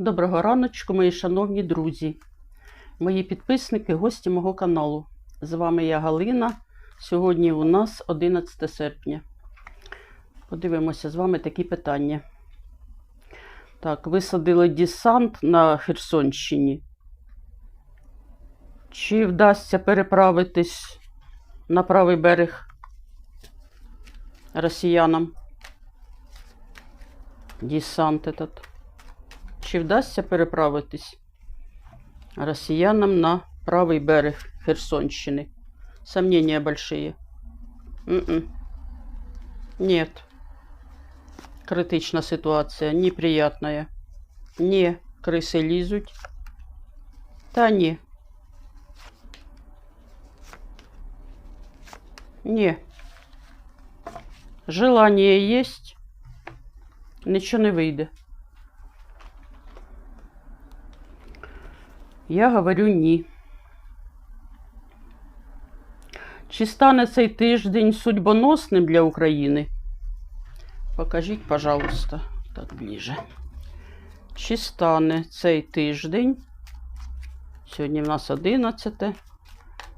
Доброго раночку, мої шановні друзі, мої підписники, гості мого каналу. З вами я Галина. Сьогодні у нас 11 серпня. Подивимося з вами такі питання. Так, висадили десант на Херсонщині. Чи вдасться переправитись на правий берег росіянам? Десант этот. Чи вдасться переправитись росіянам на правий берег Херсонщини? Сомнения большие. М-м. Нет. Критична ситуація, неприятная. Не, криси лізуть. Та ні. Не. Желание есть. Нічого не вийде. Я говорю ні. Чи стане цей тиждень судьбоносним для України? Покажіть, пожалуйста, так ближе. Чи стане цей тиждень? Сьогодні в нас 11.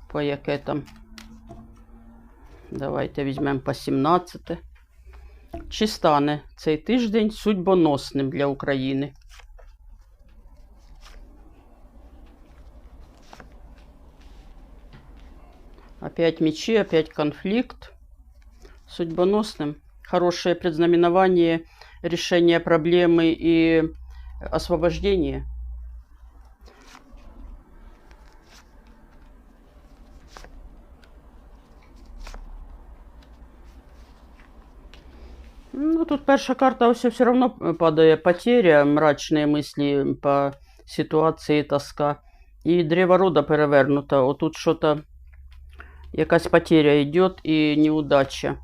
По яке там? Давайте візьмемо по 17. Чи стане цей тиждень судьбоносним для України? Опять мечи, опять конфликт. Судьбоносным. Хорошее предзнаменование решения проблемы и освобождения. Ну, тут перша карта ось все равно падає потеря, мрачні мислі по ситуації, тоска. І древо рода перевернуто. Отут що-то якась потеря йде і неудача.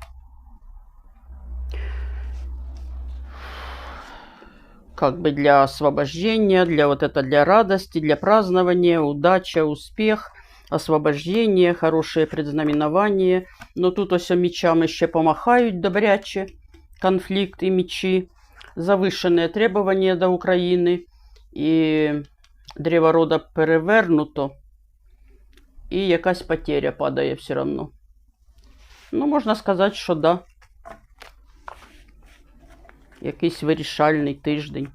Как бы для освобождения, для вот это для радости, для празднования, удача, успех, освобождение, хорошее предзнаменование. Но тут ось мечами ще помахають добряче. Конфликт и мечи. Завышенные требования до України. І древо рода перевернуто. І якась потеря падає все одно. Ну, можна сказати, що да. Якийсь вирішальний тиждень.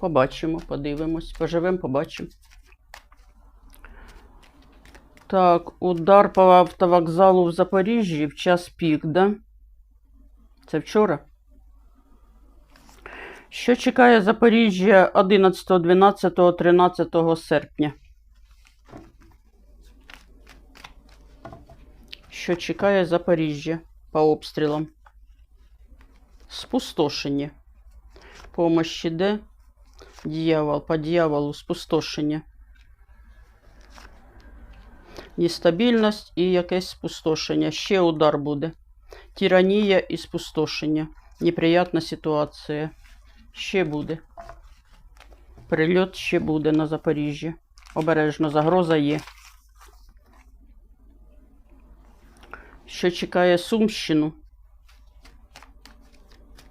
Побачимо, подивимось. Поживемо, побачимо. Так, удар по автовокзалу в Запоріжжі в час пік, да? Це вчора. Що чекає Запоріжжя 11, 12, 13 серпня? Що чекає Запоріжжя по обстрілам? Спустошення. Помощь іде. Дьявол, по дьяволу, спустошення. Нестабільність і якесь спустошення. Ще удар буде. Тиранія і спустошення. Неприятна ситуація. Ще буде. Прильот ще буде на Запоріжжя. Обережно, загроза є. Що чекає Сумщину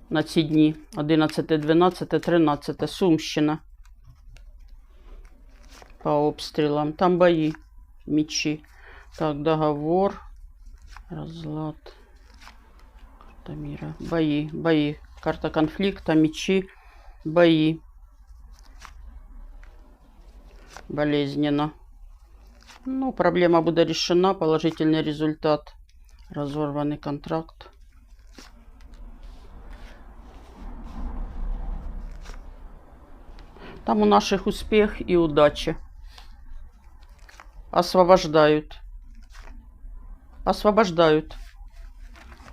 на ці дні? 11, 12, 13. Сумщина. По обстрілам. Там бої. Мечи. Так, договор. Разлад. Карта мира. Бои. Бои. Карта конфликта. Мечи. Бои. Болезненно. Ну, проблема буде решена. Положительный результат. Разорванный контракт. Там у наших успех и удача. Освобождают. Освобождають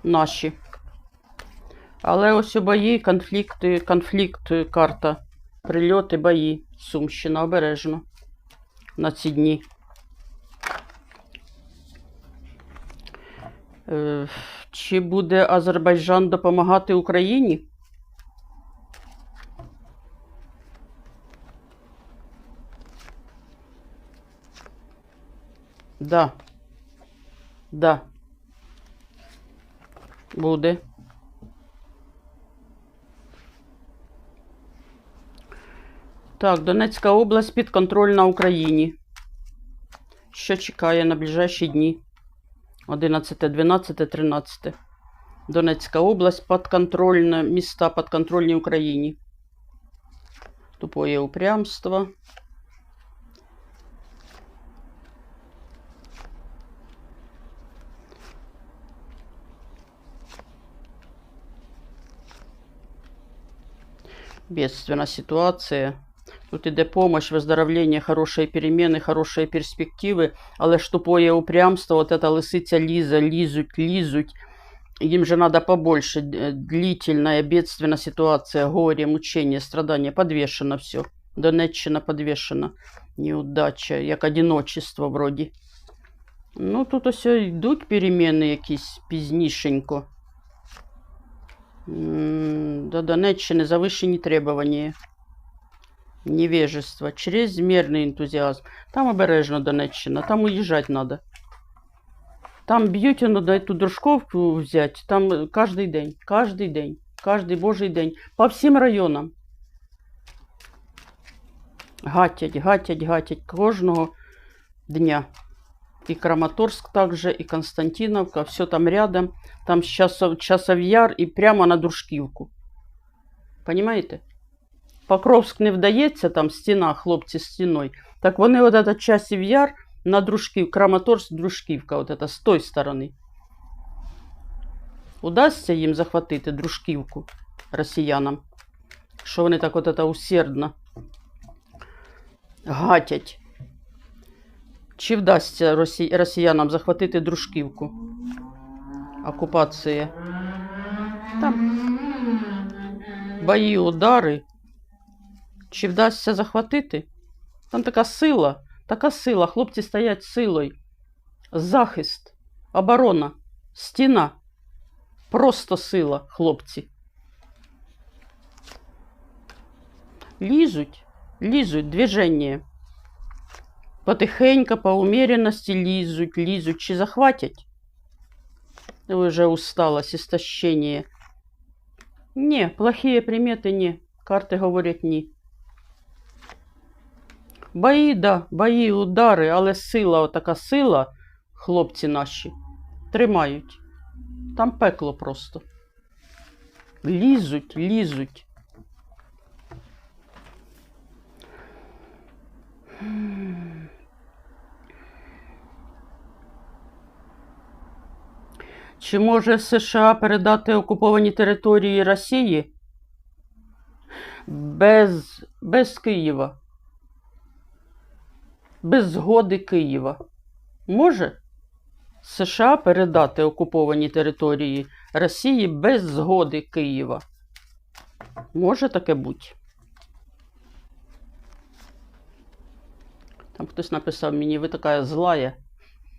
наші. Але ось у бої, конфлікти, конфлікт, карта, прильоти, бої. Сумщина обережно на ці дні. Чи буде Азербайджан допомагати Україні? Да. Да. Буде. Так, Донецька область підконтрольна Україні. Що чекає на ближайші дні? 11, 12, 13. Донецька область подконтрольна, міста подконтрольні Україні. Тупое упрямство. Бедственна ситуація. Тут іде помощь, виздоровлення, хороші переміни, хороші перспективи, але ж тупое упрямство, вот эта лисиця ліза, лізуть, лізуть. Им же надо побольше. Д- Длительная, бедственная ситуация, горе, мучение, страдания. Подвешено все. Донеччина подвешена. Неудача, як одиночество вроді. Ну, тут ось йдуть переміни якісь пізнішенько. До Донеччини завищені требування. Невежество, чрезмірний ентузіазм. Там обережно Донеччина, там уїжджати треба. Там б'ють на эту дружковку взять, там е, кожний день, кожний день, кожний божий день, по всім районам. Гатять, гатять, гатять кожного дня. І Краматорськ також, і Константиновка, все там рядом. Там часов, часов яр і прямо на дружківку. Понимаєте? Покровськ не вдається, там стіна, хлопці з стіною. Так вони от этот часів яр на дружків, Краматорськ, дружківка, от это, з той сторони. Удасться їм захватити дружківку росіянам, що вони так от это усердно гатять. Чи вдасться росі... росіянам захватити дружківку? Окупація. Там бої, удари. Чи вдасться захватити? Там така сила, така сила. Хлопці стоять силою. Захист, оборона, стіна. Просто сила, хлопці. Лізуть, лізуть, движення. Потихеньку, по умеренности лізуть, лізуть. Чи захватять? Уже усталость, истощение. Не, плохие приметы не. Карти говорять ні. Бої, да, бої, удари, але сила, отака сила, хлопці наші, тримають. Там пекло просто. Лізуть, лізуть. Чи може США передати окуповані території Росії без, без Києва? Без згоди Києва? Може США передати окуповані території Росії без згоди Києва? Може таке бути? Там хтось написав мені, ви така злая.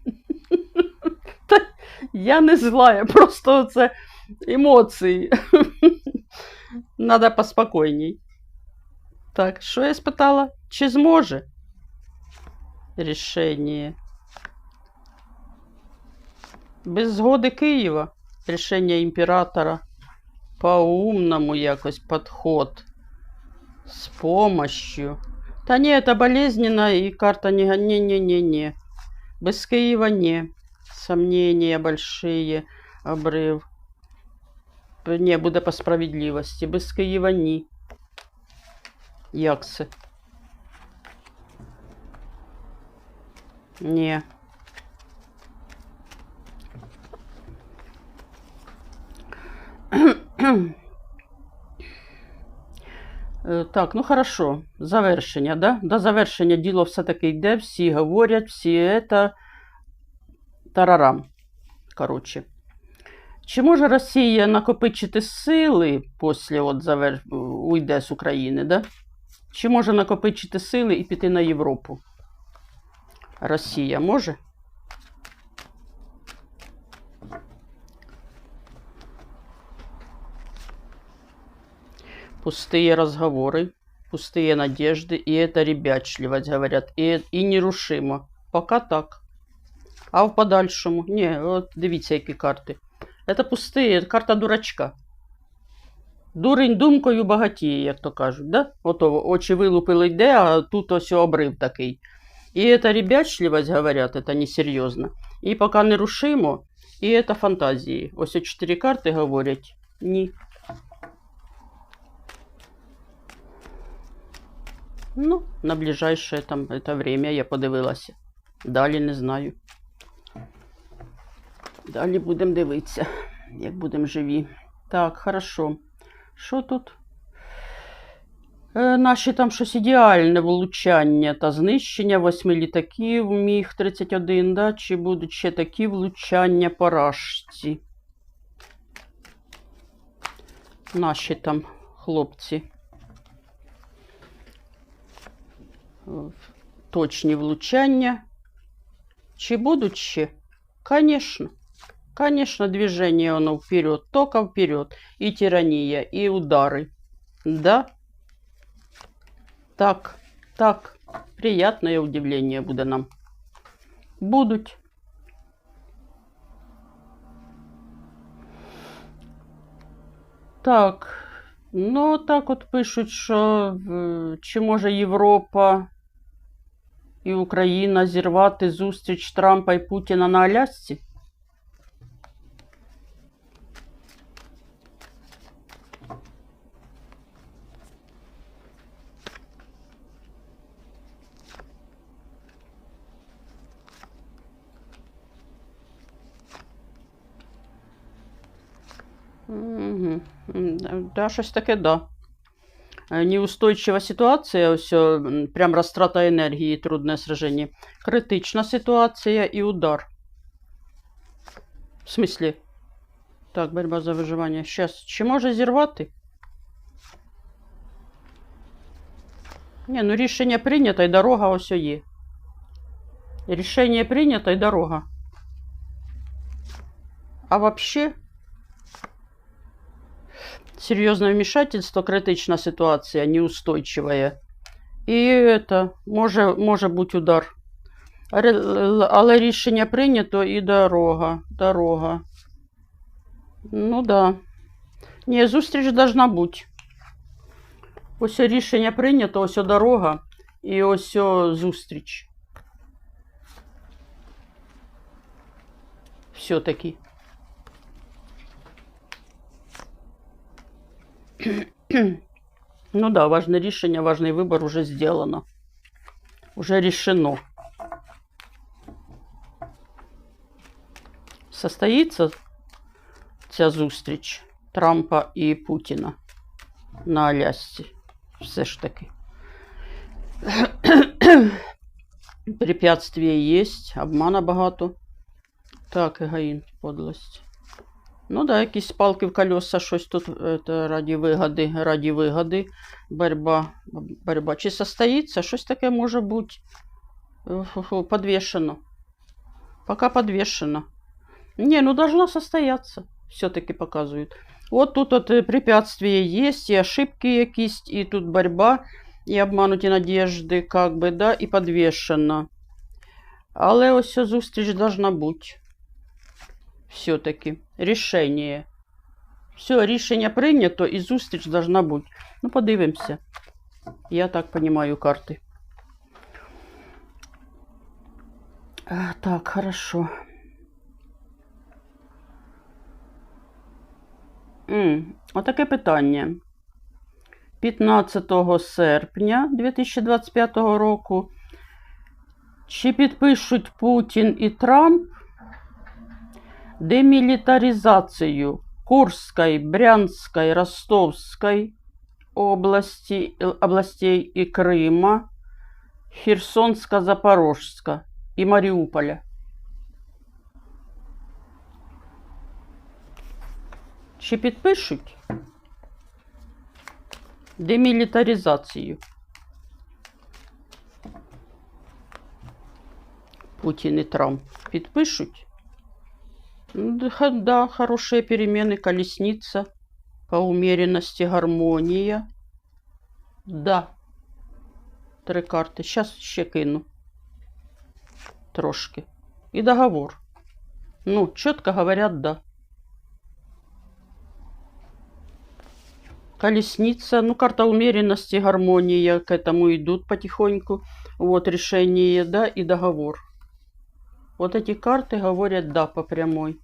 Та я не злая, просто це емоції. Надо поспокійній. Так, що я спитала? Чи зможе? Рішення. Без згоди Києва. Рішення імператора. По-умному якось подход. З помощью. Та ні, это болезненно, и карта не... Не-не-не-не. Без Киева не. Сомнения большие. Обрыв. Не, буде по справедливості. Без Києва ні. Як це? Ні. Е, Так, ну хорошо. Завершення, да? До завершення діло все-таки йде, всі говорять, всі це тарарам. Коротше. Чи може Росія накопичити сили після от завер... уйде з України, да? Чи може накопичити сили і піти на Європу? Росія може? Пустые разговоры, пустые надежды, и это ребячливость, говорят, і, і нерушимо. Пока так. А в подальшому? Ні, от дивіться, які карти. Это пустые, карта дурачка. Дурень думкою багатіє, як то кажуть, да? Ото очі вилупили йде, а тут ось обрив такий. І это ребячливость, говорят, это несерйозно. І поки не рушимо, і это фантазії. Ось о чотири карти говорять ні. Ну, на ближайшее там это время я подивилася. Далі не знаю. Далі будемо дивитися, як будемо живі. Так, хорошо. Що тут? Е, наші там щось ідеальне влучання та знищення восьми літаків Міг-31, да? Чи будуть ще такі влучання по рашці? Наші там хлопці. Е, Точні влучання. Чи будуть ще? Конечно. Конечно, движение оно вперед, только вперед. И тирания, и удары. Да? Так, так. Приятное удивление буде нам. Будуть. Так. Ну, так от пишуть, що е, чи може Європа і Україна зірвати зустріч Трампа і Путіна на Алясці? Угу. Да, щось таке, да. Е, Неустойчива ситуація, ось, м, прям розтрата енергії, трудне сраження. Критична ситуація і удар. В смислі? Так, боротьба за виживання. Щас. Чи може зірвати? Ні, ну рішення прийнято і дорога ось є. Рішення прийнято і дорога. А вообще серьезное вмешательство, критична ситуація, неустойчивая. І это, може, може бути удар. Але рішення прийнято і дорога. Дорога. Ну да. Ні, зустріч должна бути. Ось рішення прийнято, ось дорога і ось зустріч. Все-таки. Ну да, важное решение, важный выбор уже сделано. Уже решено. Состоится ця зустріч Трампа і Путіна на Алясці. Все ж таки. Препятствия есть, обмана багато. Так, егоїн, подлость. Ну да, якісь палки в колеса, щось тут это, раді вигоди, раді вигоди. Борьба, борьба. Чи состоїться? Щось таке може бути Фу-фу, подвешено. Пока подвешено. Не, ну должно состояться. Все-таки показывают. Вот тут вот э, препятствия есть, и ошибки якісь, и тут борьба, и обмануті надежди, как бы, да, і подвешено. Але ось ця зустріч должна бути. Все-таки. Рішення. Все, рішення прийнято і зустріч должна бути. Ну, подивимося. Я так понимаю карти. Так, хорошо. Отаке питання. 15 серпня 2025 року. Чи підпишуть Путін і Трамп демилитаризацию Курской, Брянской, Ростовской области, э, областей и Крыма, Херсонска, Запорожска и Мариуполя. Чи підпишуть демілітаризацію? Путін і Трамп підпишуть? Да, хорошие перемены, колесница, по умеренности гармония. Да. Три карти. Сейчас ще кину. Трошки. І договор. Ну, чітко говорять, да. Колесница, ну, карта умеренности, гармония, к этому идут потихоньку. Вот решение, да, и договор. Вот эти карты говорят да по прямой.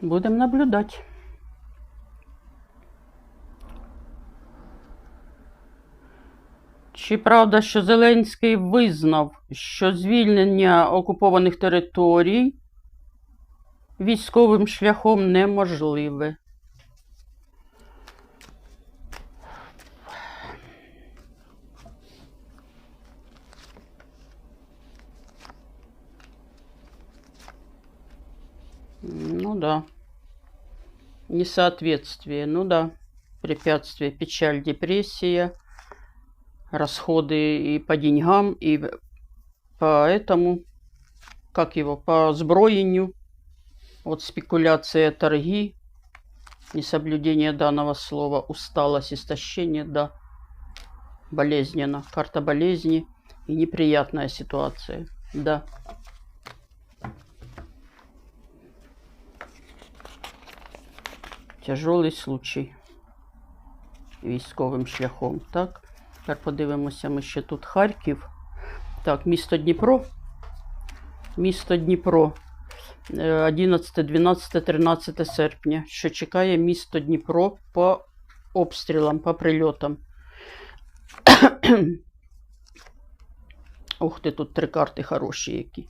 Будем наблюдать. Чи правда, що Зеленський визнав, що звільнення окупованих територій військовим шляхом неможливе? Ну да. Несоответствие. Ну да. Препятствие, печаль, депрессия, расходы и по деньгам, и по этому, как его, по сброению. Вот спекуляция, торги, несоблюдение данного слова, усталость, истощение, да. Болезненно. Карта болезни и неприятная ситуация. Да. Тяжелий случай військовим шляхом. Так, тепер подивимося, ми ще тут Харків. Так, місто Дніпро. Місто Дніпро. Е, 11, 12, 13 серпня. Що чекає місто Дніпро по обстрілам, по прильотам. Ух ти, тут три карти хороші які.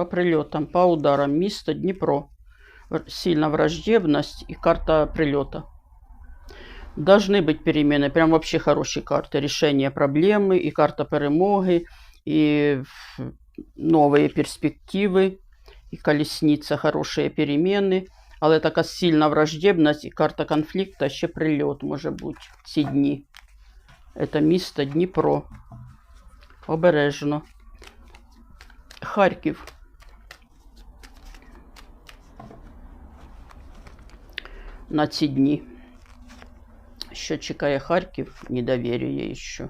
по прилетам, по ударам. Место Днепро. В- Сильно враждебность и карта прилета. Должны быть перемены. Прям вообще хорошие карты. Решение проблемы и карта перемоги. И ф- новые перспективы. І колесниця, хороші переміни. Але така сильна враждебність і карта конфлікту, ще прильот може бути в ці дні. Це місто Дніпро. Обережно. Харків. На ці дні. Що чекає Харків? Недовір'я ще.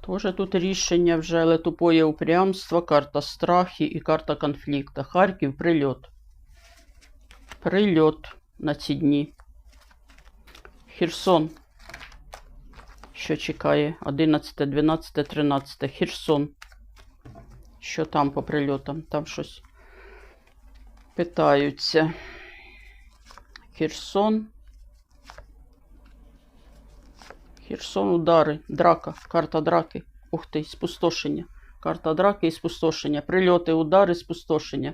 Тоже тут рішення вже, але тупое упрямство, карта страхи і карта конфлікту. Харків прильот. Прильот на ці дні. Херсон. Що чекає? 11, 12, 13. Херсон. Що там по прильотам? Там щось питаються. Херсон. Херсон, удари, драка, карта драки. Ух ти, спустошення. Карта драки і спустошення. Прильоти, удари, спустошення.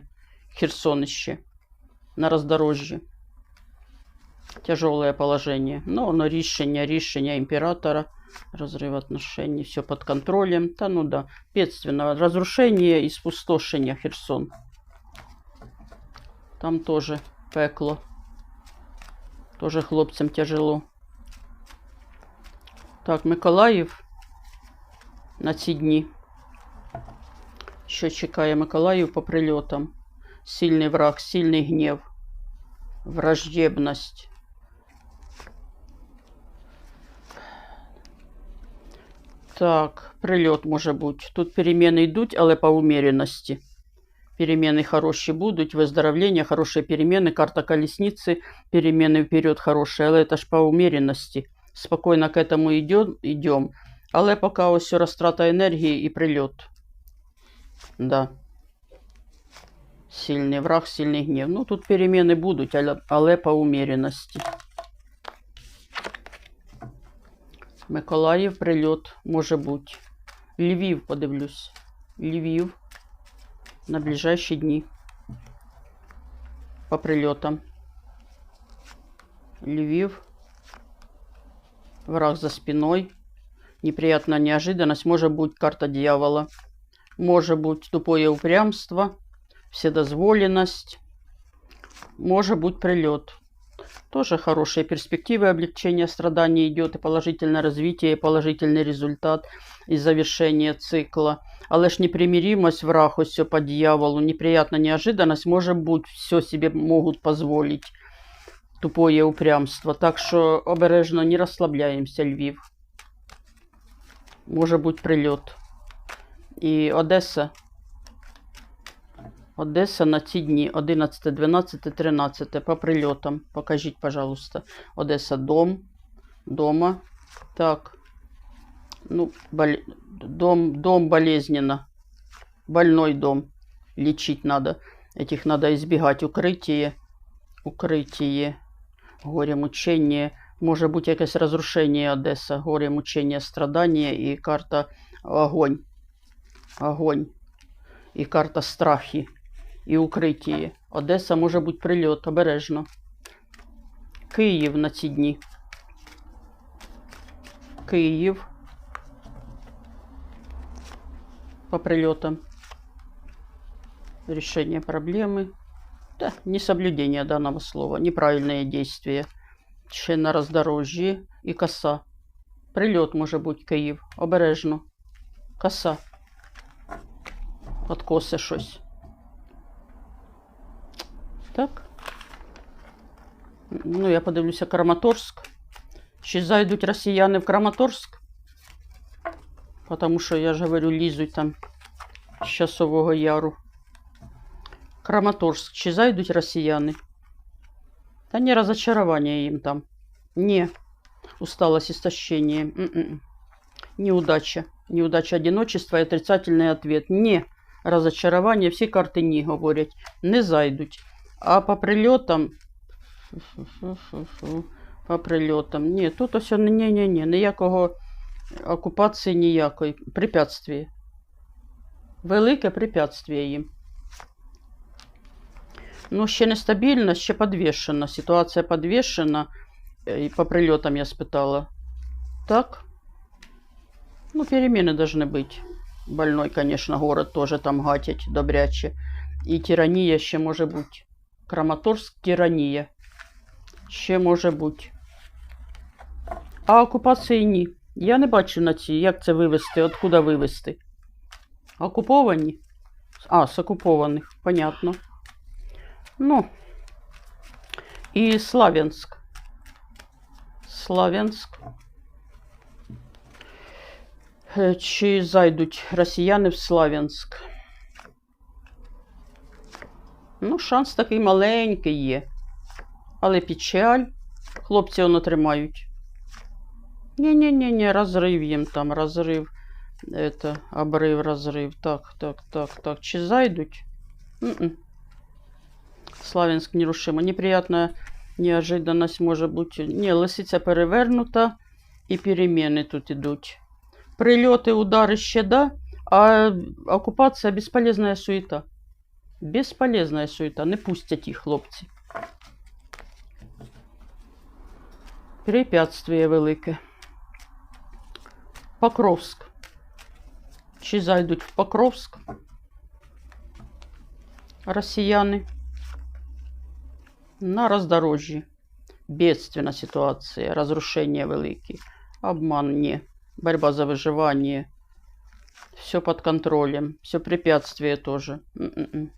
Херсон іще. На роздорожжі. Тяжелое положение. Но оно рішення, рішення імператора. Разрыв отношений. Все под контролем. Та ну да. Бедственно. Разрушение и спустошение Херсон. Там тоже пекло. Тоже хлопцям тяжело. Так, Миколаїв на ці дні. Що чекає Миколаїв по прильотам? Сильний враг, сильний гнів, враждебність. Так, прильот може бути. Тут переміни йдуть, але по умеренності. Перемены хорошие будут, выздоровление, хорошие перемены, карта колесницы, перемены вперед хорошие, але это ж по умеренности. Спокойно к этому идем, идем. Але пока ось розтрата енергії і прильот. Да. Сильний враг, сильний гнів. Ну, тут перемены будуть, але, але по умеренности. Миколаїв, прильот, може бути. Львів, подивлюсь. Львів на ближайшие дни по прилетам. Львив. Враг за спиной. Неприятная неожиданность. Может быть карта дьявола. Может быть тупое упрямство. Вседозволенность. Может быть прилет. Тоже хорошие перспективы облегчения страданий идет и положительное развитие, и положительный результат и завершение цикла. Але ж непримиримость враг ось все по дьяволу, неприятная неожиданность, может быть, все себе могут позволить. Тупое упрямство. Так що обережно не розслабляємося, Львів. Може бути прильот. І Одеса. Одеса на ці дні 11, 12, 13 по прильотам. Покажіть, пожалуйста. Одеса дом. Дома. Так. Ну, бол- дом, дом болезненно. Больной дом. Лечить надо. Этих надо избегать. Укрытие. Укрытие. Горе, мучение. Може бути якесь розрушення Одеса. Горе, мучення, страдання і карта огонь. Огонь. І карта страхи. І укриття. Одеса може бути прильот. Обережно. Київ на ці дні. Київ. По прилетам. Решение проблемы. Да, несоблюдение данного слова. Неправильные действия. Ще на роздорожжі і коса. Прильот може бути Київ. Обережно. Коса. Откоси щось. Так. Ну, я подивлюся Краматорськ. Чи зайдуть росіяни в Краматорськ? Потому що, я ж говорю, лізуть там з Часового Яру. Краматорськ. Чи зайдуть росіяни? Та не разочарование им там. Не. Усталость, истощение. Неудача. Неудача, одиночество и отрицательный ответ. Не. Разочарование. Всі карти ні говорять. Не зайдуть. А по прильотам. Фу-фу-фу-фу. По прильотам. Ні, тут ось ні-ні-ні. Ніякого окупації ніякої. Препятствие. Велике препятствие їм. Ну, ще нестабільно, ще підвішена. Ситуація підвішена. Е, І по прильотам я спитала. Так? Ну, перемены должны быть. Больной, конечно, город тоже там гатять добряче. І тиранія ще може бути. Краматорськ тиранія. Ще може бути. А окупації ні. Я не бачу на ці, як це вивести, откуда вивести. Окуповані? А, з окупованих, понятно. Ну, і Славянськ. Славянськ. Е, Чи зайдуть росіяни в Славянськ? Ну, шанс такий маленький є. Але печаль. Хлопці воно тримають. Ні-ні-ні, розрив їм там, розрив. Это, обрив, розрив. Так, так, так, так. Чи зайдуть? М-м. Славянськ нерушимо. Неприятна неожиданность може бути. Ні, лисиця перевернута і переміни тут ідуть. Прильоти, удари ще да, а окупація безполезна суета. Безполезна суета. Не пустять їх хлопці. Препятствие велике. Покровськ. Чи зайдуть в Покровськ? Росіяни. На роздорожжі. Бедственна ситуація, разрушення великі. Обман не. Борьба за выживание. Все под контролем. Все препятствия тоже. М-м-м. Бои,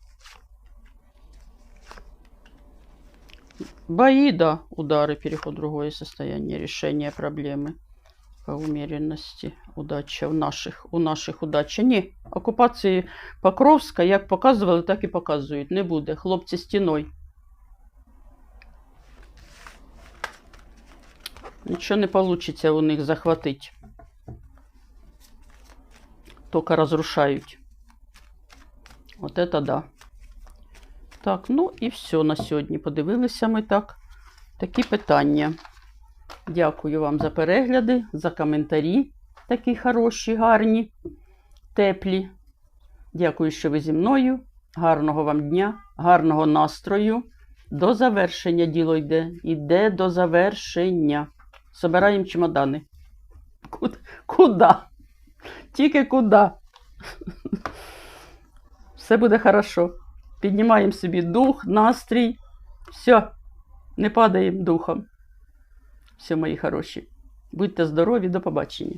да, удары, переход в другое состояние, решение проблемы по умеренности, удача в наших, у наших удача. Ні, окупації Покровська, як показували, так і показують. Не буде. Хлопці стіною. Нічого не вийде у них захватити. Только разрушають. От это да. Так, ну і все на сьогодні. Подивилися ми так. Такі питання. Дякую вам за перегляди, за коментарі. Такі хороші, гарні, теплі. Дякую, що ви зі мною. Гарного вам дня, гарного настрою. До завершення діло йде. Іде до завершення. Собираємо чемодани. Куда? Тільки куди. Все буде хорошо. Піднімаємо собі дух, настрій. Все, не падаємо духом. Все, мої хороші. Будьте здорові, до побачення.